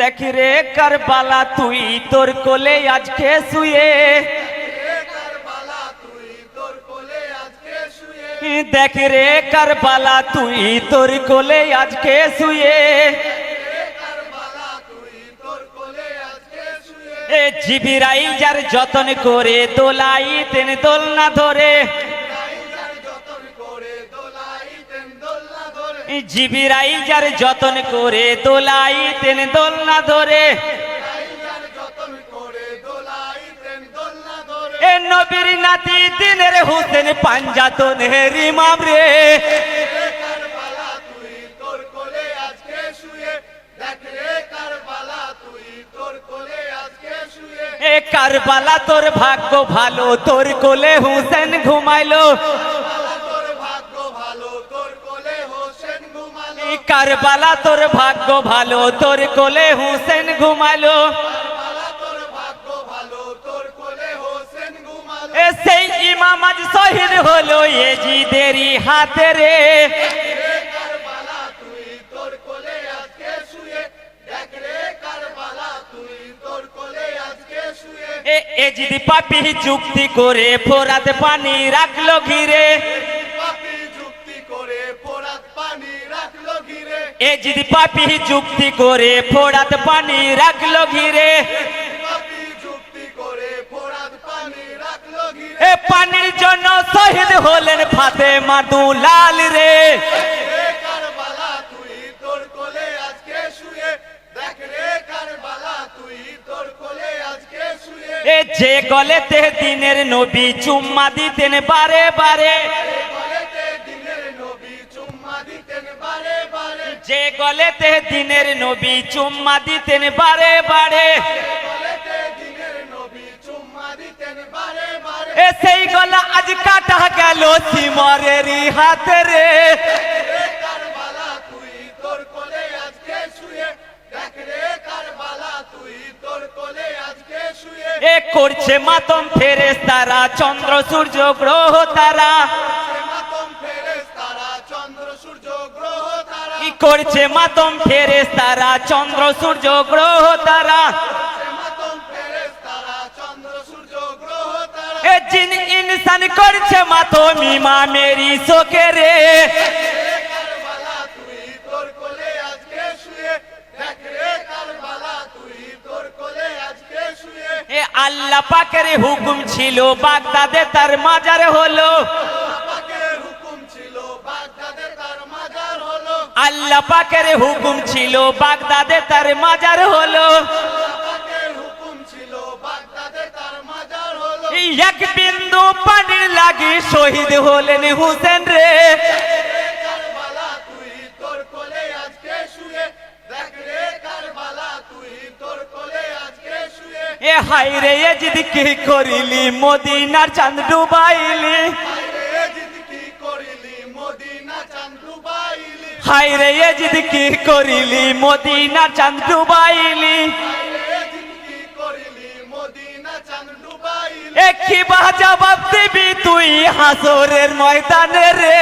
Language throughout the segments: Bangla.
দেখ রে কারবালা, তুই তোর কোলে আজকে শুয়ে। দেখ রে কারবালা, তুই তোর কোলে আজকে শুয়ে। জিবিরাই যার যতন করে দোলাই, তেন দোলনা ধরে। জিবিরাই যার যতন করে দোলাই, তেন দোলনা ধরে। এ নবীর নাতি দিনের হুসেন পাঞ্জাতন রিমাম রে এ কারবালা তোর ভাগ্য ভালো, তোর কোলে হুসেন ঘুমাইলো। কারবালা তোর ভাগ্য ভালো, তোর কোলে হুসেন ঘুমালো। এ সেই ইমাম আজ শহীদ হলো এজিদেরই হাতে রে। এ এজিদ পাপি চুক্তি করে ফোরাতে পানি রাখল ঘিরে। এজিদ পাপি চুক্তি করে ফোরাত পানি রাখল ঘিরে এ পানির জন্য শহীদ হলেন ফাতে মাদু লাল রে। এ যে গলেতে দিনের নবী চুম্মা দিতেন বারে বারে। যে গলেতে দিনের নবী চুম্মা দিতেন বারে বারে। সেই গলা আজ কাটা গেল সিমরেরই হাতে রে করছে মাতম ফেরেস তারা চন্দ্র সূর্য গ্রহ তারা। করছে মাতম ফেরেস তারা চন্দ্র সূর্য গ্রহ তারা। জিন ইনসান করছে মাতম ইমামেরই শোকে রে। আল্লাহ পাকের হুকুম ছিল, বাগদাদে তার মাজার হলো। আল্লাহ পাকের হুকুম ছিল, বাগদাদে তার মাজার হলো। এক বিন্দু পানির লাগি শহীদ হলেন হুসেন রে। এ হাই রে এজিদ কি করিলি? মদিনার চাঁদ ডুবাইলি। হাই রে এজিদ কি করিলি? মদিনার চাঁদ ডুবাইলি। এ কি বা জবাব দিবি তুই হাসরের ময়দানে রে।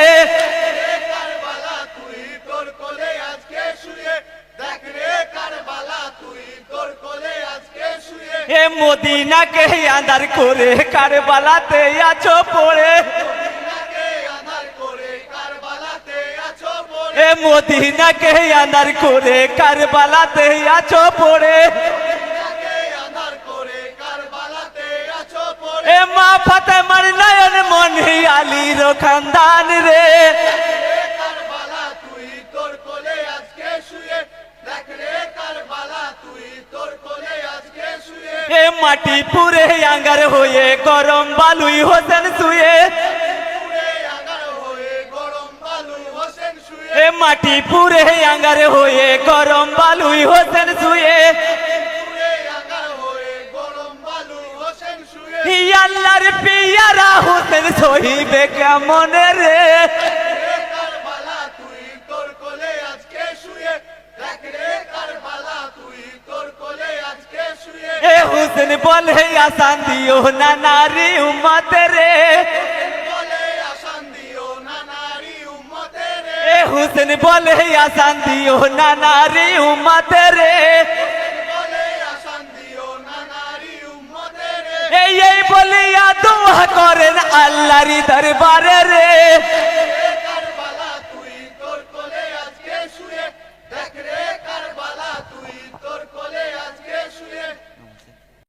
এ মদিনাকে আদার করে কারবালাতে আছো পড়ে। এ মদিনাকে আদার করে কারবালাতে আছো পড়ে। এ মা ফাতেমার নয়ন মনি আলীর খানদান রে। এ মাটি পুরে আঙ্গার হয়ে গরম বালুই হোসেন শুয়ে। মাটি পুরে আঙ্গার হয়ে গরম বালুই হোসেন শুয়ে। আল্লাহর পিয়ারা হোসেন সহিবে কেমন রে? হুসেন বলে আসান দিও না নারী উম্মত রে। হুসেন বলে আসান দিও না নারী উম্মাতে রে এই বলিয়া দোয়া করেন আল্লাহরি দরবারে রে